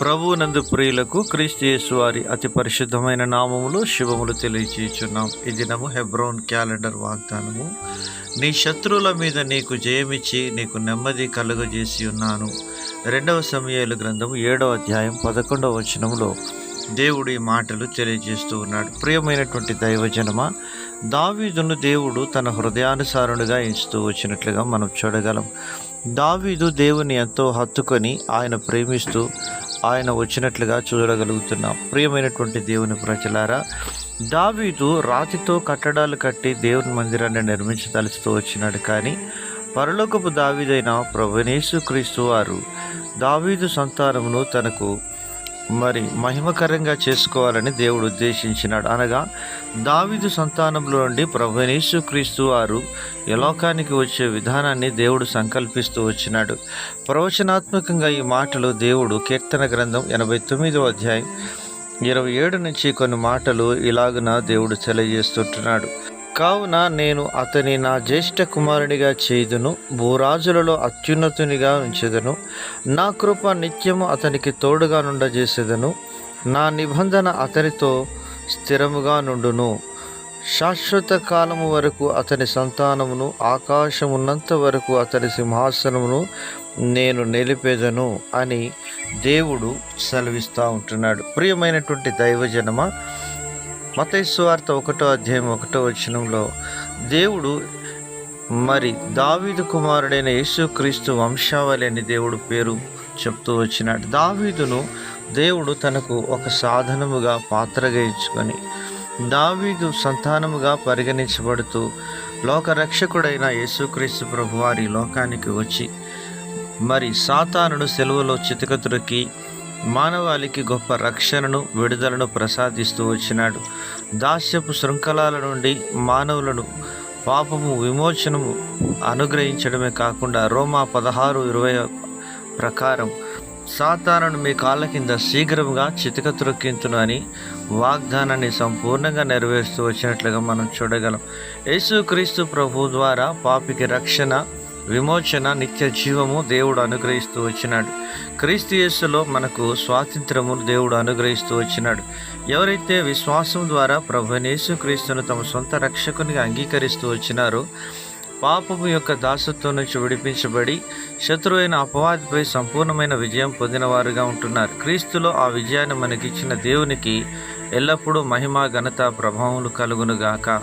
ప్రభునందు ప్రియులకు క్రీస్తు వారి అతి పరిశుద్ధమైన నామములు శుభములు తెలియచేయుచున్నాం. ఈ దినము హెబ్రోన్ క్యాలెండర్ వాగ్దానము. నీ శత్రువుల మీద నీకు జయమిచ్చి నీకు నెమ్మది కలుగజేసి ఉన్నాను. రెండవ సమయాలు గ్రంథము ఏడవ అధ్యాయం పదకొండవ వచనంలో దేవుడు ఈ మాటలు తెలియజేస్తూ ఉన్నాడు. ప్రియమైనటువంటి దైవజనమ దావీదును దేవుడు తన హృదయానుసారునిగా ఎంచుతూ వచ్చినట్లుగా మనం చూడగలం. దావీదు దేవుని ఎంతో హత్తుకొని ఆయన ప్రేమిస్తూ ఆయన వచ్చినట్లుగా చూడగలుగుతున్నాం. ప్రియమైనటువంటి దేవుని ప్రజలారా దావీదు రాతితో కట్టడాలు కట్టి దేవుని మందిరాన్ని నిర్మించదలుస్తూ వచ్చినాడు కానీ పరలోకపు దావీదైన ప్రభునేసు క్రీస్తు వారు దావీదు సంతానమును తనకు మరి మహిమకరంగా చేసుకోవాలని దేవుడు ఉద్దేశించినాడు. అనగా దావిదు సంతానంలో నుండి ప్రభునేసు క్రీస్తు వారు ఈ లోకానికి వచ్చే విధానాన్ని దేవుడు సంకల్పిస్తూ వచ్చినాడు. ప్రవచనాత్మకంగా ఈ మాటలు దేవుడు కీర్తన గ్రంథం ఎనభై తొమ్మిదో అధ్యాయం ఇరవై ఏడు నుంచి కొన్ని మాటలు ఇలాగున దేవుడు తెలియజేస్తుంటున్నాడు. కావున నేను అతని నా జ్యేష్ఠ కుమారునిగా చేయుదును భూరాజులలో అత్యున్నతునిగా ఉంచెదను. నా కృప నిత్యము అతనికి తోడుగా నుండజేసేదను. నా నిబంధన అతనితో స్థిరముగా నుండును. శాశ్వత కాలము వరకు అతని సంతానమును ఆకాశమున్నంత వరకు అతని సింహాసనమును నేను నిలిపేదను అని దేవుడు సెలవిస్తూ ఉంటున్నాడు. ప్రియమైనటువంటి దైవజనమ మతైస్వార్త ఒకటో అధ్యాయం ఒకటో వచనంలో దేవుడు మరి దావీదు కుమారుడైన యేసుక్రీస్తు వంశావళి అని దేవుడు పేరు చెప్తూ వచ్చినాడు. దావీదును దేవుడు తనకు ఒక సాధనముగా పాత్రగా ఇచ్చుకొని దావీదు సంతానముగా పరిగణించబడుతూ లోకరక్షకుడైన యేసుక్రీస్తు ప్రభు వారి లోకానికి వచ్చి మరి సాతానుడు సెలవులో చితకతురికి మానవాళికి గొప్ప రక్షణను విడుదలను ప్రసాదిస్తూ వచ్చినాడు. దాస్యపు శృంఖలాల నుండి మానవులను పాపము విమోచనము అనుగ్రహించడమే కాకుండా రోమా పదహారు ఇరవై ప్రకారం సాతానును మీ కాళ్ళ కింద శీఘ్రముగా చితక త్రొక్కింతును అని వాగ్దానాన్ని సంపూర్ణంగా నెరవేరుస్తూ వచ్చినట్లుగా మనం చూడగలం. యేసుక్రీస్తు ప్రభు ద్వారా పాపికి రక్షణ విమోచన నిత్య జీవము దేవుడు అనుగ్రహిస్తూ వచ్చినాడు. క్రీస్తు యేసులో మనకు స్వాతంత్రము దేవుడు అనుగ్రహిస్తూ వచ్చినాడు. ఎవరైతే విశ్వాసం ద్వారా ప్రభునేసు క్రీస్తును తమ సొంత రక్షకునిగా అంగీకరిస్తూ వచ్చినారో పాపము యొక్క దాసత్వం నుంచి విడిపించబడి శత్రువైన అపవాదిపై సంపూర్ణమైన విజయం పొందినవారుగా ఉంటున్నారు. క్రీస్తులో ఆ విజయాన్ని మనకిచ్చిన దేవునికి ఎల్లప్పుడూ మహిమ ఘనత ప్రభావములు కలుగునుగాక.